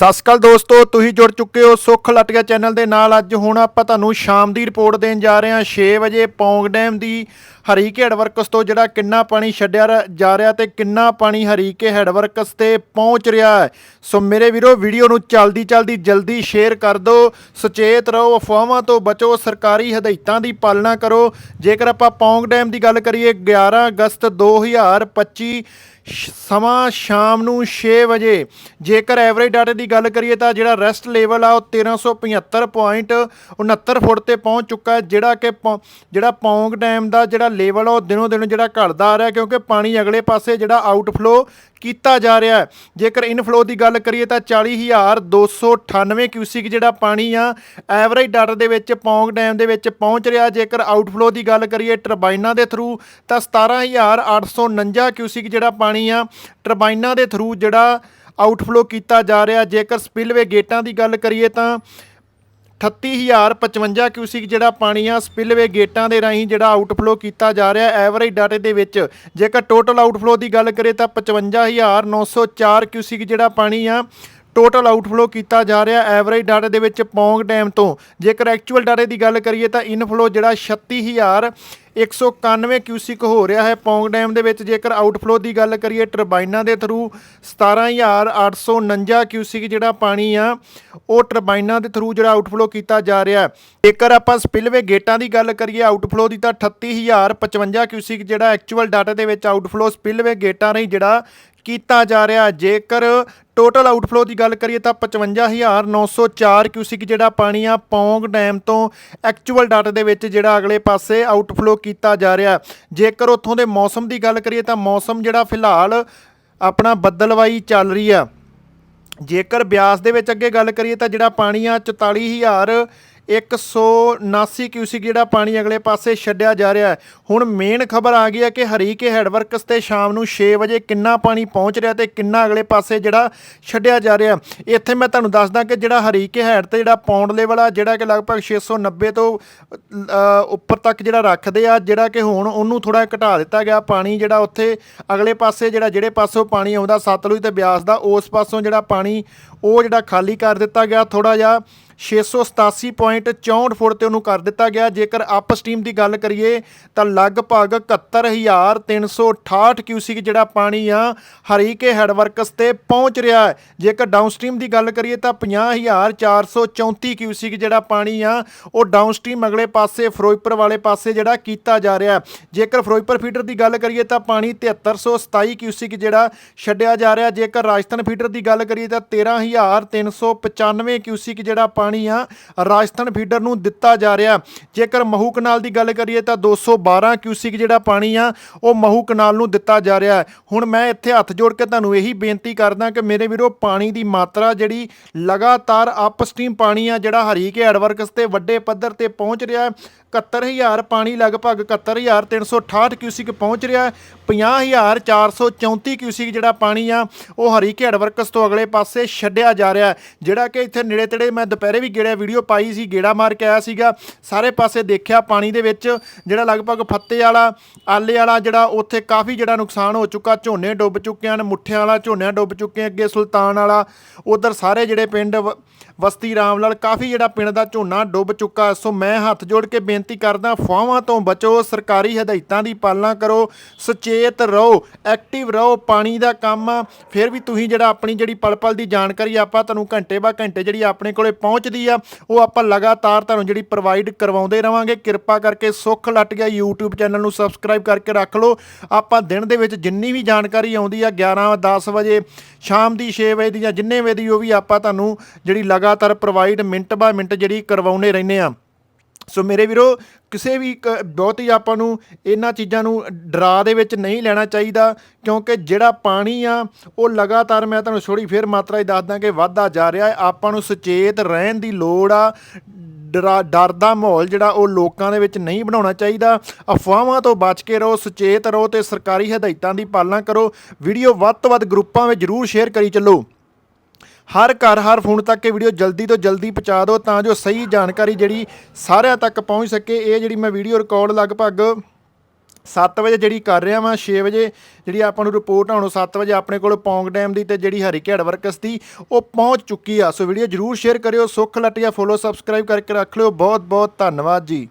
ਸਤਿ ਸ਼੍ਰੀ ਅਕਾਲ ਦੋਸਤੋ, ਤੁਸੀਂ ਜੁੜ ਚੁੱਕੇ ਹੋ ਸੁੱਖ ਲਟਕਾ ਚੈਨਲ ਦੇ ਨਾਲ। ਅੱਜ ਹੁਣ ਆਪਾਂ ਤੁਹਾਨੂੰ ਸ਼ਾਮ ਦੀ ਰਿਪੋਰਟ ਦੇਣ ਜਾ ਰਹੇ ਹਾਂ। 6 ਵਜੇ ਪੌਂਗ ਡੈਮ ਦੀ ਹਰੀਕੇ ਹੈਡਵਰਕਸ ਤੋਂ ਜਿਹੜਾ ਕਿੰਨਾ ਪਾਣੀ ਛੱਡਿਆ ਰ- ਜਾ ਰਿਹਾ ਤੇ ਕਿੰਨਾ ਪਾਣੀ ਹਰੀਕੇ ਹੈਡਵਰਕਸ ਤੇ ਪਹੁੰਚ ਰਿਹਾ ਹੈ। ਸੋ ਮੇਰੇ ਵੀਰੋ, ਵੀਡੀਓ ਨੂੰ ਚਲਦੀ ਚਲਦੀ ਜਲਦੀ ਸ਼ੇਅਰ ਕਰ ਦਿਓ। ਸੁਚੇਤ ਰਹੋ, ਅਫਵਾਹਾਂ ਤੋਂ ਬਚੋ, ਸਰਕਾਰੀ ਹਦਾਇਤਾਂ ਦੀ ਪਾਲਣਾ ਕਰੋ। ਜੇਕਰ ਆਪਾਂ ਪੌਂਗ ਡੈਮ ਦੀ ਗੱਲ ਕਰੀਏ 11 ਅਗਸਤ 2025 ਸ਼- ਸਮਾਂ ਸ਼ਾਮ ਨੂੰ 6 ਵਜੇ। ਜੇਕਰ ਐਵਰੇਜ ਡਾਟਾ ਦੀ ਗੱਲ ਕਰੀਏ ਤਾਂ ਜਿਹੜਾ ਰੈਸਟ ਲੈਵਲ ਆ ਉਹ 1375.69 ਫੁੱਟ ਤੇ ਪਹੁੰਚ ਚੁੱਕਾ ਹੈ, ਜਿਹੜਾ ਕਿ ਪੌ- ਜਿਹੜਾ ਪੌਂਗ ਡੈਮ ਦਾ ਜਿਹੜਾ ਲੈਵਲ ਆ ਉਹ ਦਿਨੋ ਦਿਨ ਜਿਹੜਾ ਘਟਦਾ ਆ ਰਿਹਾ ਕਿਉਂਕਿ ਪਾਣੀ ਅਗਲੇ ਪਾਸੇ ਜਿਹੜਾ ਆਊਟਫਲੋ ਕੀਤਾ ਜਾ ਰਿਹਾ ਹੈ। ਜੇਕਰ ਇਨਫਲੋ ਦੀ ਗੱਲ ਕਰੀਏ ਤਾਂ 40298 ਕਿਊਸਿਕ ਜਿਹੜਾ ਪਾਣੀ ਆ ਐਵਰੇਜ ਡਾਟਾ ਦੇ ਵਿੱਚ ਪੌਂਗ ਡੈਮ ਦੇ ਵਿੱਚ ਪਹੁੰਚ ਰਿਹਾ। ਜੇਕਰ ਆਊਟਫਲੋ ਦੀ ਗੱਲ ਕਰੀਏ ਟਰਬਾਈਨਾਂ ਦੇ ਥਰੂ ਤਾਂ 17849 ਕਿਊਸਿਕ ਜਿਹੜਾ ਪਾਣੀ ਆ। ਟਰਬਾਈਨਾਂ ਦੇ ਥਰੂ ਜਿਹੜਾ ਆਊਟਫਲੋ ਕੀਤਾ ਜਾ ਰਿਹਾ, ਜੇਕਰ ਸਪਿਲਵੇ ਗੇਟਾਂ ਦੀ ਗੱਲ ਕਰੀਏ ਤਾਂ 38055 ਕਿਊਸਿਕ ਜਿਹੜਾ ਪਾਣੀ ਆ ਸਪਿਲਵੇ ਗੇਟਾਂ ਦੇ ਰਾਹੀਂ ਜਿਹੜਾ ਆਊਟਫਲੋ ਕੀਤਾ ਜਾ ਰਿਹਾ ਐਵਰੇਜ ਡਾਟੇ ਦੇ ਵਿੱਚ। ਜੇਕਰ ਟੋਟਲ ਆਊਟਫਲੋ ਦੀ ਗੱਲ ਕਰੀਏ ਤਾਂ 55904 ਕਿਊਸਿਕ ਜਿਹੜਾ ਪਾਣੀ ਆ ਟੋਟਲ ਆਊਟਫਲੋ ਕੀਤਾ ਜਾ ਰਿਹਾ ਐਵਰੇਜ ਡਾਟੇ ਦੇ ਵਿੱਚ ਪੌਂਗ ਡੈਮ ਤੋਂ। ਜੇਕਰ ਐਕਚੁਅਲ ਡਾਟੇ ਦੀ ਗੱਲ ਕਰੀਏ ਤਾਂ ਇਨਫਲੋ ਜਿਹੜਾ 36191 ਕਿਊਸਿਕ ਹੋ ਰਿਹਾ ਹੈ ਪੌਂਗ ਡੈਮ ਦੇ ਵਿੱਚ। ਜੇਕਰ ਆਊਟਫਲੋ ਦੀ ਗੱਲ ਕਰੀਏ, ਟਰਬਾਈਨਾਂ ਦੇ ਥਰੂ 17849 ਕਿਊਸਿਕ ਜਿਹੜਾ ਪਾਣੀ ਆ, ਉਹ ਟਰਬਾਈਨਾਂ ਦੇ ਥਰੂ ਜਿਹੜਾ ਆਊਟਫਲੋ ਕੀਤਾ ਜਾ ਰਿਹਾ ਜੇਕਰ ਆਪਾਂ ਸਪਿਲਵੇ ਗੇਟਾਂ ਦੀ ਗੱਲ ਕਰੀਏ, ਆਊਟਫਲੋ ਦੀ ਤਾਂ 38055 ਕਿਊਸਿਕ ਜਿਹੜਾ ਐਕਚੁਅਲ ਡਾਟਾ ਦੇ ਵਿੱਚ ਆਊਟਫਲੋ ਸਪਿਲਵੇ ਗੇਟਾਂ ਰਾਹੀਂ ਜਿਹੜਾ ਕੀਤਾ ਜਾ ਰਿਹਾ। ਜੇਕਰ ਟੋਟਲ ਆਊਟਫਲੋ ਦੀ ਗੱਲ ਕਰੀਏ ਤਾਂ 55904 ਕਿਊਸਿਕ ਜਿਹੜਾ ਪਾਣੀ ਆ ਪੌਂਗ ਡੈਮ ਤੋਂ ਐਕਚੁਅਲ ਡਾਟਾ ਦੇ ਵਿੱਚ ਜਿਹੜਾ ਅਗਲੇ ਪਾਸੇ ਆਊਟਫਲੋ ਕੀਤਾ ਜਾ ਰਿਹਾ। ਜੇਕਰ ਉੱਥੋਂ ਦੇ ਮੌਸਮ ਦੀ ਗੱਲ ਕਰੀਏ ਤਾਂ ਮੌਸਮ ਜਿਹੜਾ ਫਿਲਹਾਲ ਆਪਣਾ ਬੱਦਲਵਾਈ ਚੱਲ ਰਹੀ ਆ। ਜੇਕਰ ਬਿਆਸ ਦੇ ਵਿੱਚ ਅੱਗੇ ਗੱਲ ਕਰੀਏ ਤਾਂ ਜਿਹੜਾ ਪਾਣੀ ਆ 44000 179 ਕਿਊਸਿਕ ਜਿਹੜਾ ਪਾਣੀ ਅਗਲੇ ਪਾਸੇ ਛੱਡਿਆ ਜਾ ਰਿਹਾ ਹੈ। ਹੁਣ ਮੇਨ ਖਬਰ ਆ ਗਈ ਹੈ ਕਿ ਹਰੀਕੇ ਹੈਡਵਰਕਸ ਤੇ ਸ਼ਾਮ ਨੂੰ 6 ਵਜੇ ਕਿੰਨਾ ਪਾਣੀ ਪਹੁੰਚ ਰਿਹਾ ਤੇ ਕਿੰਨਾ ਅਗਲੇ ਪਾਸੇ ਜਿਹੜਾ ਛੱਡਿਆ ਜਾ ਰਿਹਾ ਇੱਥੇ ਮੈਂ ਤੁਹਾਨੂੰ ਦੱਸਦਾ ਕਿ ਜਿਹੜਾ ਹਰੀਕੇ ਹੈਡ ਤੇ ਜਿਹੜਾ ਪੌਂਡ ਲੈਵਲ ਆ, ਜਿਹੜਾ ਕਿ ਲਗਭਗ 690 ਤੋਂ ਉੱਪਰ ਤੱਕ ਜਿਹੜਾ ਰੱਖਦੇ ਆ, ਜਿਹੜਾ ਕਿ ਹੁਣ ਉਹਨੂੰ ਥੋੜਾ ਘਟਾ ਦਿੱਤਾ ਗਿਆ ਪਾਣੀ ਜਿਹੜਾ ਉੱਥੇ ਅਗਲੇ ਪਾਸੇ ਜਿਹੜਾ ਜਿਹੜੇ ਪਾਸੋਂ ਪਾਣੀ ਆਉਂਦਾ ਸਤਲੁਜ ਤੇ ਬਿਆਸ ਦਾ, ਉਸ ਪਾਸੋਂ ਜਿਹੜਾ ਪਾਣੀ ਉਹ ਜਿਹੜਾ ਖਾਲੀ ਕਰ ਦਿੱਤਾ ਗਿਆ। ਥੋੜਾ ਜਿਹਾ 687.64 ਫੁੱਟ ਤੇ ਉਹਨੂੰ ਕਰ ਦਿੱਤਾ ਗਿਆ। ਜੇਕਰ ਅਪ ਸਟ੍ਰੀਮ ਦੀ ਗੱਲ ਕਰੀਏ, ਤਾਂ ਲਗਭਗ 71368 ਕਿਊਸਿਕ ਜਿਹੜਾ ਪਾਣੀ ਆ, ਹਰੀਕੇ ਹੈਡਵਰਕਸ ਤੇ ਪਹੁੰਚ ਰਿਹਾ ਹੈ। ਜੇਕਰ ਡਾਊਨ ਸਟ੍ਰੀਮ ਦੀ ਗੱਲ ਕਰੀਏ, ਤਾਂ 50434 ਕਿਊਸਿਕ ਜਿਹੜਾ ਪਾਣੀ ਆ, ਉਹ ਡਾਊਨ ਸਟ੍ਰੀਮ ਅਗਲੇ ਪਾਸੇ, ਫਿਰੋਜ਼ਪੁਰ ਵਾਲੇ ਪਾਸੇ ਜਿਹੜਾ ਕੀਤਾ ਜਾ ਰਿਹਾ ਹੈ। ਜੇਕਰ ਫਿਰੋਜ਼ਪੁਰ ਫੀਡਰ ਦੀ ਗੱਲ ਕਰੀਏ, ਤਾਂ ਪਾਣੀ 7327 ਕਿਊਸਿਕ ਜਿਹੜਾ ਛੱਡਿਆ ਜਾ ਰਿਹਾ। ਜੇਕਰ ਰਾਜਸਥਾਨ ਫੀਡਰ ਦੀ ਗੱਲ ਕਰੀਏ, ਤਾਂ 13395 ਕਿਊਸਿਕ ਜਿਹੜਾ ਪਾਣੀ ਆ, ਰਾਜਸਥਾਨ ਫੀਡਰ ਨੂੰ ਦਿੱਤਾ ਜਾ ਰਿਹਾ ਜੇਕਰ ਮਹੂ ਕਨਾਲ ਦੀ ਗੱਲ ਕਰੀਏ ਤਾਂ 212 ਕਿਊਸਿਕ ਜਿਹੜਾ ਪਾਣੀ ਆ, ਉਹ ਮਹੂ ਕਨਾਲ ਨੂੰ ਦਿੱਤਾ ਜਾ ਰਿਹਾ ਹੈ। ਹੁਣ ਮੈਂ ਇੱਥੇ ਹੱਥ ਜੋੜ ਕੇ ਤੁਹਾਨੂੰ ਇਹੀ ਬੇਨਤੀ ਕਰਦਾ ਕਿ ਮੇਰੇ ਵੀਰੋ, ਪਾਣੀ ਦੀ ਮਾਤਰਾ ਜਿਹੜੀ ਲਗਾਤਾਰ ਅਪਸਟ੍ਰੀਮ ਪਾਣੀ ਆ, ਜਿਹੜਾ ਹਰੀਕੇ ਐਡਵਰਕਸ ਤੇ ਵੱਡੇ ਪੱਧਰ ਤੇ ਪਹੁੰਚ ਰਿਹਾ ਹੈ 71000 ਪਾਣੀ ਲਗਭਗ 71368 ਕਿਊਸਿਕ ਪਹੁੰਚ ਰਿਹਾ ਹੈ। 50434 ਕਿਊਸਿਕ ਜਿਹੜਾ ਪਾਣੀ ਆ, ਉਹ ਹਰੀਕੇ ਐਡਵਰਕਸ ਤੋਂ ਅਗਲੇ ਪਾਸੇ ਛੱਡਿਆ ਜਾ ਰਿਹਾ ਜਿਹੜਾ ਕਿ ਇੱਥੇ ਨੇੜੇ ਤੇੜੇ ਮੈਂ ਦੁਪਹਿਰੇ ਵੀ ਗੇੜਾ ਵੀਡੀਓ ਪਾਈ ਸੀ, ਗੇੜਾ ਮਾਰ ਕੇ ਆਇਆ ਸੀਗਾ। ਸਾਰੇ ਪਾਸੇ ਦੇਖਿਆ ਪਾਣੀ ਦੇ ਵਿੱਚ, ਜਿਹੜਾ ਲਗਭਗ ਫੱਤੇ ਵਾਲਾ, ਆਲੇ ਵਾਲਾ ਜਿਹੜਾ, ਉੱਥੇ ਕਾਫੀ ਜਿਹੜਾ ਨੁਕਸਾਨ ਹੋ ਚੁੱਕਾ। ਝੋਨੇ ਡੁੱਬ ਚੁੱਕੇ ਹਨ, ਮੁੱਠਿਆਂ ਵਾਲਾ ਝੋਨਿਆਂ ਡੁੱਬ ਚੁੱਕੇ ਅੱਗੇ, ਸੁਲਤਾਨ ਵਾਲਾ। ਉਧਰ ਸਾਰੇ ਜਿਹੜੇ ਪਿੰਡ ਵ- ਵਸਤੀ ਰਾਮਲਾਲ, ਕਾਫੀ ਜਿਹੜਾ ਪਿੰਡ ਦਾ ਝੋਨਾ ਡੁੱਬ ਚੁੱਕਾ ਸੋ ਮੈਂ ਹੱਥ ਜੋੜ ਕੇ ਬੇਨਤੀ ਬੇਨਤੀ ਕਰਦਾ ਫਾਵਾਂ ਤੋਂ ਬਚੋ, ਸਰਕਾਰੀ ਹਦਾਇਤਾਂ ਦੀ ਪਾਲਣਾ ਕਰੋ, ਸੁਚੇਤ ਰਹੋ, ਐਕਟਿਵ ਰਹੋ, ਪਾਣੀ ਦਾ ਕੰਮ ਆ। ਫਿਰ ਵੀ ਤੁਸੀਂ ਜਿਹੜਾ ਆਪਣੀ ਜਿਹੜੀ ਪਲ ਪਲ ਦੀ ਜਾਣਕਾਰੀ ਆਪਾਂ ਤੁਹਾਨੂੰ ਘੰਟੇ ਬਾ ਘੰਟੇ ਜਿਹੜੀ ਆਪਣੇ ਕੋਲੇ ਪਹੁੰਚਦੀ ਆ, ਉਹ ਆਪਾਂ ਲਗਾਤਾਰ ਤੁਹਾਨੂੰ ਜਿਹੜੀ ਪ੍ਰੋਵਾਈਡ ਕਰਵਾਉਂਦੇ ਰਵਾਂਗੇ। ਕਿਰਪਾ ਕਰਕੇ ਸੁੱਖ ਲੱਟ ਗਿਆ YouTube ਚੈਨਲ ਨੂੰ ਸਬਸਕ੍ਰਾਈਬ ਕਰਕੇ ਰੱਖ ਲਓ। ਆਪਾਂ ਦਿਨ ਦੇ ਵਿੱਚ ਜਿੰਨੀ ਵੀ ਜਾਣਕਾਰੀ ਆਉਂਦੀ ਆ 11 10 ਵਜੇ, ਸ਼ਾਮ ਦੀ 6 ਵਜੇ ਦੀ ਜਾਂ ਜਿੰਨੇ ਵਜੇ ਦੀ ਉਹ ਵੀ ਆਪਾਂ ਤੁਹਾਨੂੰ ਜਿਹੜੀ ਲਗਾਤਾਰ ਪ੍ਰੋਵਾਈਡ ਮਿੰਟ ਬਾ ਮਿੰਟ ਜਿਹੜੀ ਕਰਵਾਉਂਦੇ ਰਹਿੰਦੇ ਆ। ਸੋ ਮੇਰੇ ਵੀਰੋ, ਕਿਸੇ ਵੀ ਕ- ਬਹੁਤ ਹੀ ਆਪਾਂ ਨੂੰ ਇਹਨਾਂ ਚੀਜ਼ਾਂ ਨੂੰ ਡਰਾ ਦੇ ਵਿੱਚ ਨਹੀਂ ਲੈਣਾ ਚਾਹੀਦਾ, ਕਿਉਂਕਿ ਜਿਹੜਾ ਪਾਣੀ ਆ, ਉਹ ਲਗਾਤਾਰ ਮੈਂ ਤੁਹਾਨੂੰ ਛੋੜੀ ਫੇਰ ਮਾਤਰਾ ਹੀ ਦੱਸਦਾ ਕਿ ਵਾਧਾ ਜਾ ਰਿਹਾ ਹੈ। ਆਪਾਂ ਨੂੰ ਸੁਚੇਤ ਰਹਿਣ ਦੀ ਲੋੜ ਆ। ਡਰਾ, ਡਰ ਦਾ ਮਾਹੌਲ ਜਿਹੜਾ, ਉਹ ਲੋਕਾਂ ਦੇ ਵਿੱਚ ਨਹੀਂ ਬਣਾਉਣਾ ਚਾਹੀਦਾ। ਅਫਵਾਹਾਂ ਤੋਂ ਬਚ ਕੇ ਰਹੋ, ਸੁਚੇਤ ਰਹੋ ਤੇ ਸਰਕਾਰੀ ਹਦਾਇਤਾਂ ਦੀ ਪਾਲਣਾ ਕਰੋ। ਵੀਡੀਓ ਵੱਧ ਤੋਂ ਵੱਧ ਗਰੁੱਪਾਂ ਵਿੱਚ ਜਰੂਰ ਸ਼ੇਅਰ ਕਰੀ ਚੱਲੋ। ਹਰ ਘਰ ਹਰ ਫੋਨ ਤੱਕ ਇਹ ਵੀਡੀਓ ਜਲਦੀ ਤੋਂ ਜਲਦੀ ਪਹੁੰਚਾ ਦਿਓ ਤਾਂ ਜੋ ਸਹੀ ਜਾਣਕਾਰੀ ਜਿਹੜੀ ਸਾਰਿਆਂ ਤੱਕ ਪਹੁੰਚ ਸਕੇ। ਇਹ ਜਿਹੜੀ ਮੈਂ ਵੀਡੀਓ ਰਿਕਾਰਡ ਲਗਭਗ 7 ਵਜੇ ਜਿਹੜੀ ਕਰ ਰਿਹਾ ਵਾਂ 6 ਵਜੇ ਜਿਹੜੀ ਆਪਾਂ ਨੂੰ ਰਿਪੋਰਟ ਆਉਣੋਂ 7 ਵਜੇ ਆਪਣੇ ਕੋਲ ਪੌਂਗ ਡੈਮ ਦੀ ਤੇ ਜਿਹੜੀ ਹਰੀਕੇ ਵਰਕਸ ਦੀ, ਉਹ ਪਹੁੰਚ ਚੁੱਕੀ ਆ। ਸੋ ਵੀਡੀਓ ਜਰੂਰ ਸ਼ੇਅਰ ਕਰਿਓ, ਸੁੱਖ ਲਟਿਆ ਫੋਲੋ ਸਬਸਕ੍ਰਾਈਬ ਕਰਕੇ ਰੱਖ ਲਿਓ। ਬਹੁਤ ਬਹੁਤ ਧੰਨਵਾਦ ਜੀ।